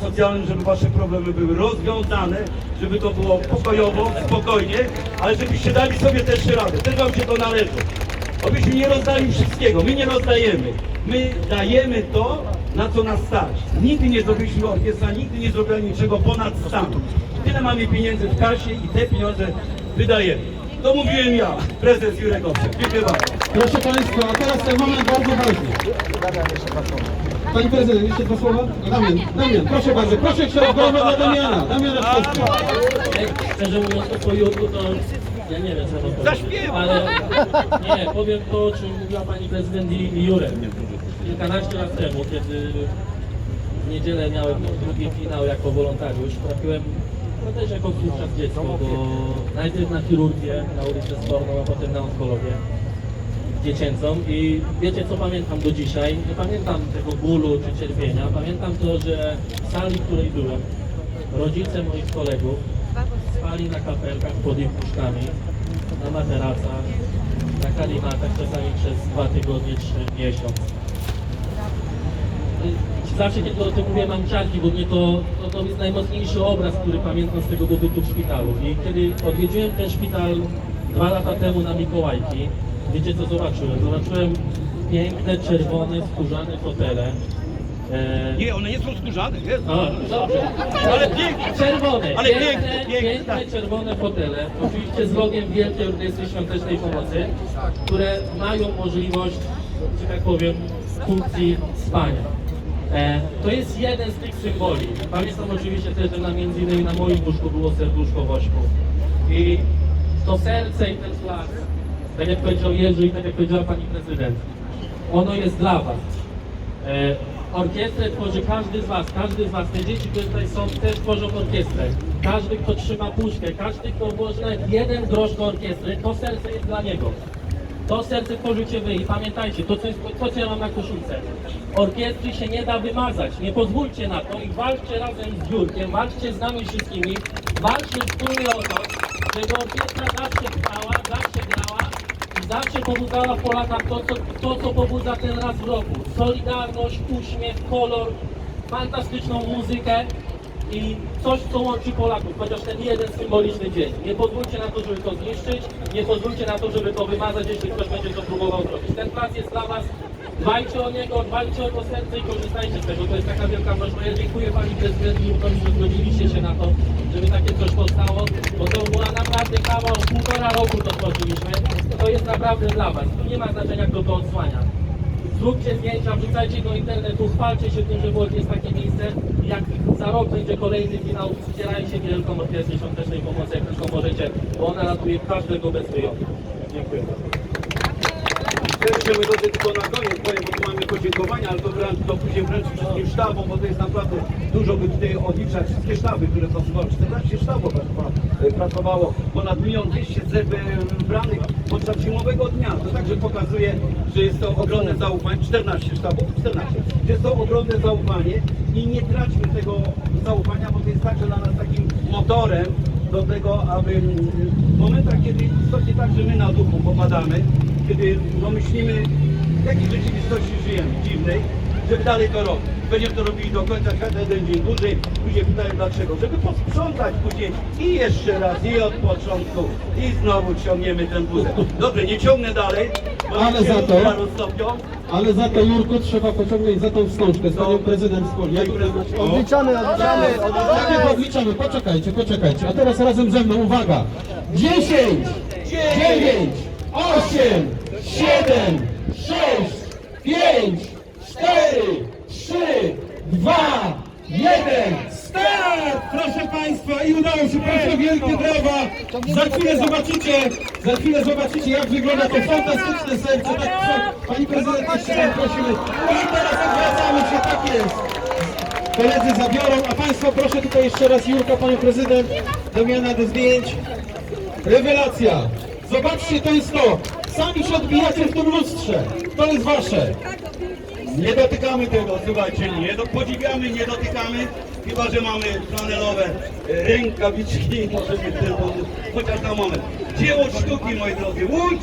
socjalnym, żeby wasze problemy były rozwiązane, żeby to było pokojowo, spokojnie, ale żebyście dali sobie też radę. Też wam się to należy. Obyśmy nie rozdali wszystkiego, my nie rozdajemy. My dajemy to, na co nas stać. Nigdy nie zrobiliśmy orkiestra, nigdy nie zrobili niczego ponad stan. Tyle mamy pieniędzy w kasie i te pieniądze wydajemy. To mówiłem ja, prezes Jurek Owczak. Dziękuję bardzo. Proszę Państwa, a teraz ten moment bardzo ważny. Pani prezydent, jeszcze dwa słowa? Damian, Damian, proszę bardzo, proszę jeszcze raz brawa dla Damiana. Damiana Trzaska. Szczerze mówiąc, o swoją to ja nie wiem, co mam powiedzieć. Ale nie, powiem to, o czym mówiła pani prezydent i i Jurek. Kilkanaście lat temu, kiedy w niedzielę miałem drugi finał jako wolontariusz, trafiłem no też jako wówczas dziecko, bo najpierw na chirurgię, na ulicę sporną, a potem na onkologię dziecięcą i wiecie co pamiętam do dzisiaj? Nie pamiętam tego bólu czy cierpienia, pamiętam to, że w sali, w której byłem, rodzice moich kolegów spali na kapelkach pod ich puszkami, na materacach, na kalimatach czasami przez dwa tygodnie, trzy miesiąc. Zawsze kiedy o tym mówię mam ciarki, bo mnie to, to, to jest najmocniejszy obraz, który pamiętam z tego pobytu w szpitalu. I kiedy odwiedziłem ten szpital dwa lata temu na Mikołajki, wiecie co zobaczyłem? Zobaczyłem piękne, czerwone, skórzane fotele. E, Nie, one nie są skórzane, nie? o, dobrze. Ale piękne. Czerwone, Ale piękne, piękne, piękne, tak. czerwone fotele, oczywiście z logiem Wielkiej Orkiestry Świątecznej Pomocy, które mają możliwość, że tak powiem, funkcji spania. E, to jest jeden z tych symboli. Pamiętam oczywiście też, że na między innymi na moim łóżku było serduszko wośpu. I to serce i ten flag, tak jak powiedział Jerzy i tak jak powiedziała pani prezydent, ono jest dla was. E, orkiestrę tworzy każdy z was, każdy z was. Te dzieci, które tutaj są, też tworzą orkiestrę. Każdy, kto trzyma puszkę, każdy, kto włoży nawet jeden grosz do orkiestry, to serce jest dla niego. To serce tworzycie wy i pamiętajcie, to co, jest, to co ja mam na koszulce. Orkiestry się nie da wymazać, nie pozwólcie na to i walczcie razem z Biurkiem, walczcie z nami wszystkimi, walczcie wspólnie o to, żeby orkiestra zawsze trwała, zawsze zawsze pobudzała w Polakach to, co, to, co pobudza ten raz w roku. Solidarność, uśmiech, kolor, fantastyczną muzykę i coś, co łączy Polaków, chociaż ten jeden symboliczny dzień. Nie pozwólcie na to, żeby to zniszczyć, nie pozwólcie na to, żeby to wymazać, jeśli ktoś będzie to próbował zrobić. Ten plac jest dla Was, dbajcie o niego, dbajcie o to serce i korzystajcie z tego. To jest taka wielka prośba. Ja dziękuję Pani Prezydent że zgodziliście się na to, żeby takie coś powstało, bo to była naprawdę kawał, półtora roku to tworzyliśmy. Naprawdę dla Was. Tu nie ma znaczenia, kto to odsłania. Zróbcie zdjęcia, wrzucajcie do internetu, chwalcie się tym, że Łódź jest takie miejsce. Jak za rok będzie kolejny finał, wspierajcie Wielką Orkiestrę Świątecznej Pomocy, jak tylko możecie, bo ona ratuje każdego bez wyjątku. Dziękuję bardzo. Jeszcze drodzy tylko na koniec powiem, bo tu mamy podziękowania, ale to, wręcz, to później wręcz wszystkim sztabom, bo to jest naprawdę dużo by tutaj odliczać. Wszystkie sztaby, które pracowały, 14 sztabów e, pracowało, ponad milion 200 ze- wybranych podczas zimowego dnia. To także pokazuje, że jest to ogromne zaufanie, 14 sztabów, 14, że jest to ogromne zaufanie i nie traćmy tego zaufania, bo to jest także dla nas takim motorem do tego, aby mm, w momentach, kiedy w istocie także my na duchu popadamy, kiedy no, myślimy, w jakiej rzeczywistości żyjemy, dziwnej, żeby dalej to robić. Będziemy to robili do końca świata jeden dzień dłużej. Ludzie pytają dlaczego, żeby posprzątać później i jeszcze raz, i od początku, i znowu ciągniemy ten wózek. Dobrze, nie ciągnę dalej, bo Ale za to- roztopią. Ale za to Jurku trzeba pociągnąć za tą wstążkę z panią prezydent wspólnie. Odliczamy, odliczamy, Najpierw odliczamy, poczekajcie, poczekajcie. A teraz razem ze mną, uwaga. 10, 9, 8, 7, 6, 5, 4, 3, 2, 1, start! Proszę Państwa, i udało się, proszę wielkie brawa. Za chwilę zobaczycie, za chwilę zobaczycie, jak wygląda to fantastyczne serce. Tak, Pani prezydent, jeszcze raz prosimy. I teraz odwracamy się, tak jest. Koledzy zabiorą, a Państwo proszę tutaj jeszcze raz Jurka, Panią Prezydent, Damiana do zdjęć. Rewelacja! Zobaczcie, to jest to. Sami się odbijacie w tym lustrze. To jest Wasze. Nie dotykamy tego, słuchajcie, nie do, podziwiamy, nie dotykamy, chyba że mamy flanelowe e, rękawiczki, może być tylko, chociaż na moment. Dzieło sztuki, moi drodzy, Łódź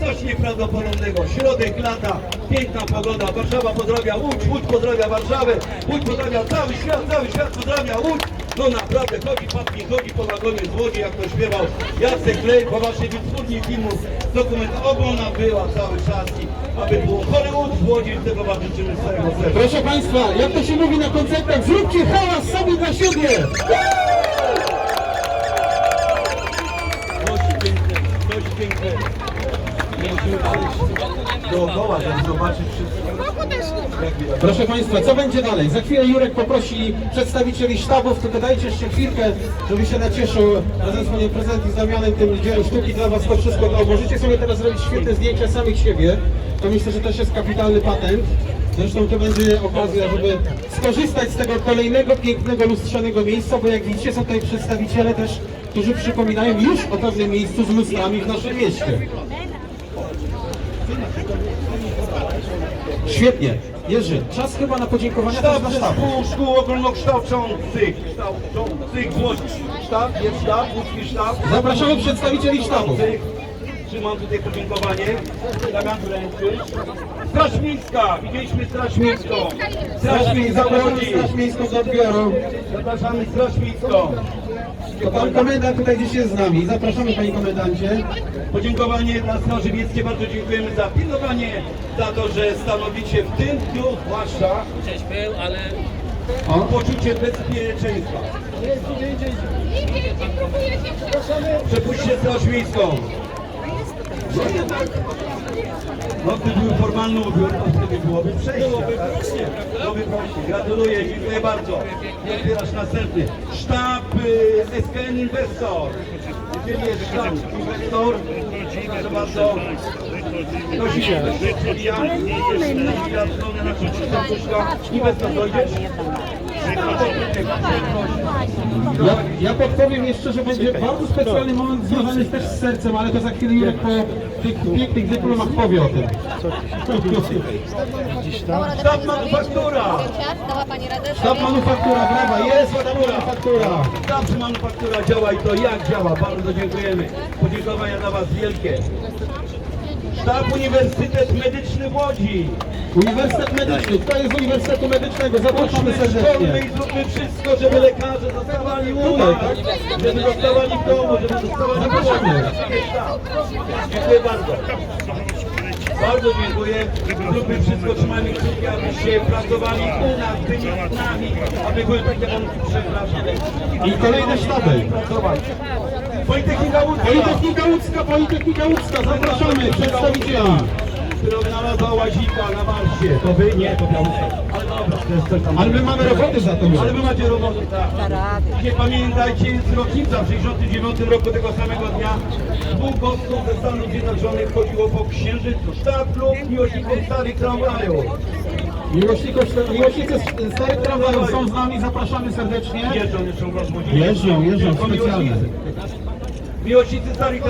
Coś nieprawdopodobnego. Środek lata, piękna pogoda. Warszawa pozdrawia Łódź, Łódź pozdrawia Warszawę, Łódź pozdrawia cały świat, cały świat pozdrawia Łódź. No naprawdę, chodzi Patki, chodzi po wagonie z Łodzi, jak to śpiewał Jacek Klej, po waszej wytwórni filmów. Dokument ogona była cały czas i aby było Hollywood w Łodzi, tego wam życzymy z całego serca. Proszę Państwa, jak to się mówi na koncertach, zróbcie hałas sami dla siebie! Coś pięknego, coś pięknego. Dookoła, żeby zobaczyć wszystko. Proszę Państwa, co będzie dalej? Za chwilę Jurek poprosi przedstawicieli sztabów, tylko dajcie jeszcze chwilkę, żeby się nacieszył razem z Panią Prezydent i z Damianem tym dziełem sztuki dla Was to wszystko dało. Możecie sobie teraz zrobić świetne zdjęcia samych siebie. To myślę, że też jest kapitalny patent. Zresztą to będzie okazja, żeby skorzystać z tego kolejnego pięknego lustrzanego miejsca, bo jak widzicie są tutaj przedstawiciele też, którzy przypominają już o pewnym miejscu z lustrami w naszym mieście. Świetnie. Jerzy, czas chyba na podziękowania też Sztab dla sztabu. zespół szkół ogólnokształcących, kształcących Łodzi. Sztab, jest sztab, łódzki sztab. Zapraszamy przedstawicieli sztabu. Trzymam tutaj podziękowanie. Damian. Straż Miejska, widzieliśmy Straż Miejską. Straż Miejska. Straż Miejską do odbioru. Zapraszamy Straż Miejską. To pan komendant tutaj gdzieś jest z nami. Zapraszamy panie komendancie. Podziękowanie dla Straży Miejskiej, bardzo dziękujemy za pilnowanie, za to, że stanowicie w tym dniu zwłaszcza Gdzieś był, ale O, poczucie bezpieczeństwa. Przepuśćcie Straż Miejską. No no gdyby był formalny ubiór, to wtedy byłoby przejście. Byłoby prościej. Byłoby prościej. Gratuluję, dziękuję bardzo. Otwierasz następny. Sztab y, SKN Inwestor. Jeżeli jest sztab Inwestor, proszę bardzo. Serduszka. Inwestor, dojdziesz? Ja, ja podpowiem jeszcze, że będzie bardzo specjalny moment związany też z sercem, ale to za chwilę Jurek po tych pięknych dyplomach powie o tym. Sztab Manufaktura. Dała Pani radę? Sztab Manufaktura, brawa, jest Manufaktura. Zawsze manufaktura działa i to jak działa. Bardzo dziękujemy. Podziękowania dla Was wielkie. Sztab Uniwersytet Medyczny w Łodzi. Uniwersytet Medyczny, kto jest z Uniwersytetu Medycznego? Zapraszamy serdecznie. i zróbmy wszystko, żeby lekarze zostawali u nas, żeby zostawali w domu, żeby zostawali w domu. Dziękuję bardzo. Bardzo dziękuję. Zróbmy wszystko, trzymajmy kciuki, abyście pracowali u nas, byli z nami, aby były takie warunki, przepraszam. I kolejne sztaby. Pracować. Politechnika Łódzka. Politechnika Łódzka, zapraszamy przedstawicieli. Którą wynalazła łazika na Marsie. To wy? Nie, to Białuska. Ale dobra, to jest coś tam. Ale my mamy roboty za to. Ale wy macie robotę, tak. Nie pamiętajcie, jest rocznica w 69 roku tego samego dnia. Dwóch gostów ze Stanów Zjednoczonych chodziło po księżycu. Sztab lub miłośników starych tramwajów. Miłośnicy starych tramwajów są z nami, zapraszamy serdecznie. Jeżdżą jeszcze w rozwodzie. Jeżdżą, jeżdżą specjalnie. Miłośnicy. Starych